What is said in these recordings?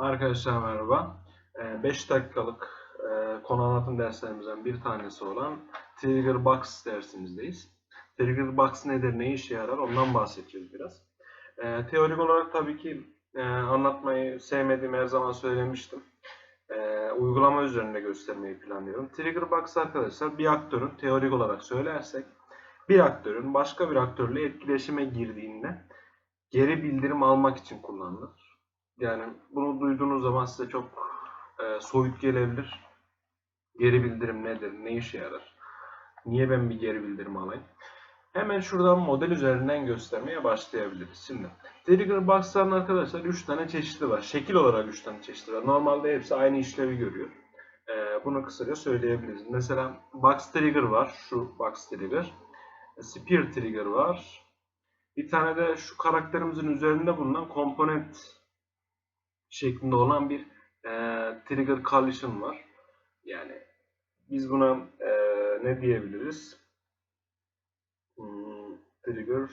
Arkadaşlar merhaba. 5 dakikalık e, konu anlatım derslerimizden bir tanesi olan Trigger Box dersimizdeyiz. Trigger Box nedir, ne işe yarar ondan bahsedeceğiz biraz. E, Teorik olarak tabii ki e, anlatmayı sevmediğimi her zaman söylemiştim. E, Uygulama üzerinde göstermeyi planlıyorum. Trigger Box arkadaşlar bir aktörün teorik olarak söylersek bir aktörün başka bir aktörle etkileşime girdiğinde geri bildirim almak için kullanılır. Yani bunu duyduğunuz zaman size çok e, soyut gelebilir. Geri bildirim nedir? Ne işe yarar? Niye ben bir geri bildirim alayım? Hemen şuradan model üzerinden göstermeye başlayabiliriz. Şimdi Trigger Box'ların arkadaşlar 3 tane çeşidi var. Şekil olarak 3 tane çeşidi var. Normalde hepsi aynı işlevi görüyor. E, bunu kısaca söyleyebiliriz. Mesela Box Trigger var. Şu Box Trigger. Spear Trigger var. Bir tane de şu karakterimizin üzerinde bulunan komponent şeklinde olan bir e, trigger collision var. Yani biz buna e, ne diyebiliriz? Hmm, trigger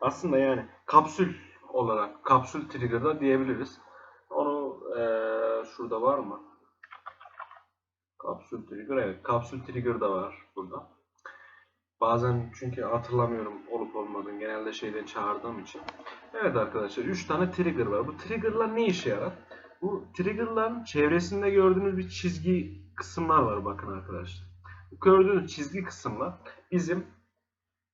aslında yani kapsül olarak kapsül trigger da diyebiliriz. Onu e, şurada var mı? Kapsül trigger evet kapsül trigger da var burada. Bazen çünkü hatırlamıyorum olup olmadığını genelde şeyden çağırdığım için. Evet arkadaşlar 3 tane trigger var. Bu triggerlar ne işe yarar? Bu triggerların çevresinde gördüğünüz bir çizgi kısımlar var bakın arkadaşlar. Bu gördüğünüz çizgi kısımlar bizim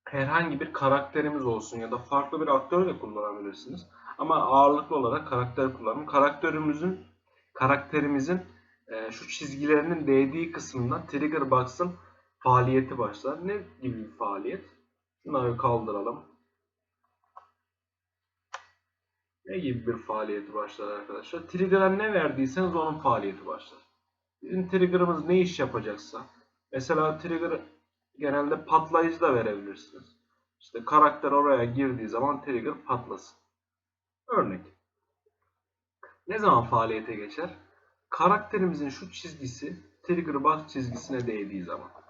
herhangi bir karakterimiz olsun ya da farklı bir aktör de kullanabilirsiniz. Ama ağırlıklı olarak karakter kullanın. Karakterimizin karakterimizin e, şu çizgilerinin değdiği kısımdan trigger box'ın faaliyeti başlar. Ne gibi bir faaliyet? Şunları kaldıralım. Ne gibi bir faaliyeti başlar arkadaşlar? Trigger'a ne verdiyseniz onun faaliyeti başlar. Bizim trigger'ımız ne iş yapacaksa mesela trigger genelde patlayıcı da verebilirsiniz. İşte karakter oraya girdiği zaman trigger patlasın. Örnek. Ne zaman faaliyete geçer? Karakterimizin şu çizgisi trigger box çizgisine değdiği zaman.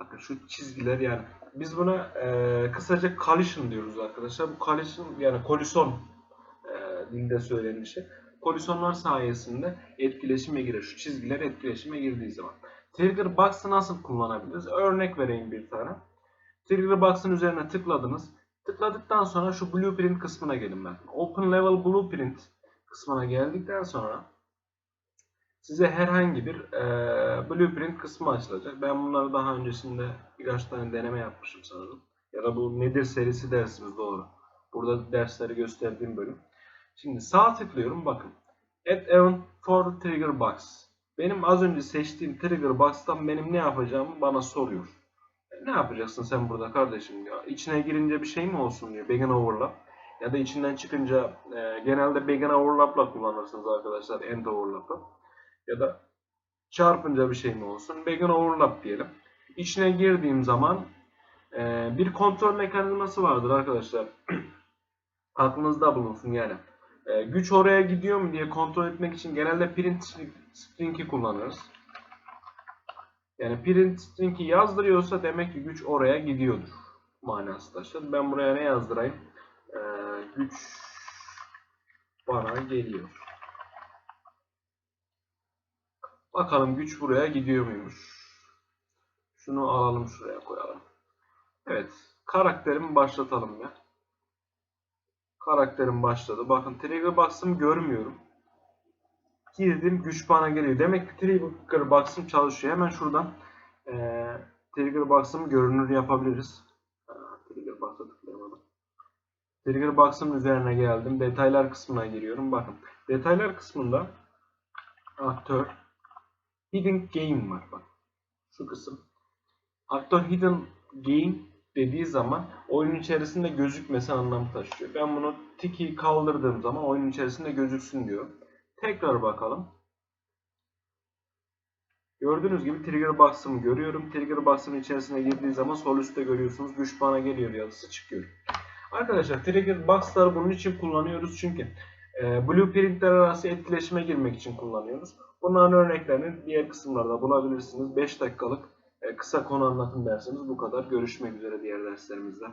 Bakın şu çizgiler yani biz buna e, kısaca collision diyoruz arkadaşlar. Bu collision yani kolison e, dilde söylenişi. Kolisonlar sayesinde etkileşime girer. Şu çizgiler etkileşime girdiği zaman. Trigger box'ı nasıl kullanabiliriz? Örnek vereyim bir tane. Trigger box'ın üzerine tıkladınız. Tıkladıktan sonra şu blueprint kısmına gelin ben. Open level blueprint kısmına geldikten sonra size herhangi bir e, blueprint kısmı açılacak. Ben bunları daha öncesinde birkaç tane deneme yapmışım sanırım. Ya da bu nedir serisi dersimiz doğru. Burada dersleri gösterdiğim bölüm. Şimdi sağ tıklıyorum bakın. Add event for trigger box. Benim az önce seçtiğim trigger box'tan benim ne yapacağımı bana soruyor. E, ne yapacaksın sen burada kardeşim ya? İçine girince bir şey mi olsun diyor. Begin overlap. Ya da içinden çıkınca e, genelde begin overlap'la kullanırsınız arkadaşlar. End overlap'ı ya da çarpınca bir şey mi olsun? Begin overlap diyelim. İçine girdiğim zaman e, bir kontrol mekanizması vardır arkadaşlar. Aklınızda bulunsun yani. E, güç oraya gidiyor mu diye kontrol etmek için genelde print string'i kullanırız. Yani print string'i yazdırıyorsa demek ki güç oraya gidiyordur manası taşır. Ben buraya ne yazdırayım? E, güç bana geliyor. Bakalım güç buraya gidiyor muymuş? Şunu alalım şuraya koyalım. Evet. Karakterimi başlatalım ya. Karakterim başladı. Bakın trigger box'ımı görmüyorum. Girdim güç bana geliyor. Demek ki trigger box'ım çalışıyor. Hemen şuradan ee, trigger box'ımı görünür yapabiliriz. Trigger box'a tıklayamadım. Trigger box'ın üzerine geldim. Detaylar kısmına giriyorum. Bakın. Detaylar kısmında aktör hidden gain var bak. Şu kısım. Aktör hidden gain dediği zaman oyunun içerisinde gözükmesi anlamı taşıyor. Ben bunu tiki kaldırdığım zaman oyunun içerisinde gözüksün diyor. Tekrar bakalım. Gördüğünüz gibi trigger box'ımı görüyorum. Trigger box'ın içerisine girdiği zaman sol üstte görüyorsunuz. Güç bana geliyor yazısı çıkıyor. Arkadaşlar trigger box'ları bunun için kullanıyoruz çünkü e, blueprintler arası etkileşime girmek için kullanıyoruz. Bunların örneklerini diğer kısımlarda bulabilirsiniz. 5 dakikalık e, kısa konu anlatım dersimiz bu kadar. Görüşmek üzere diğer derslerimizde.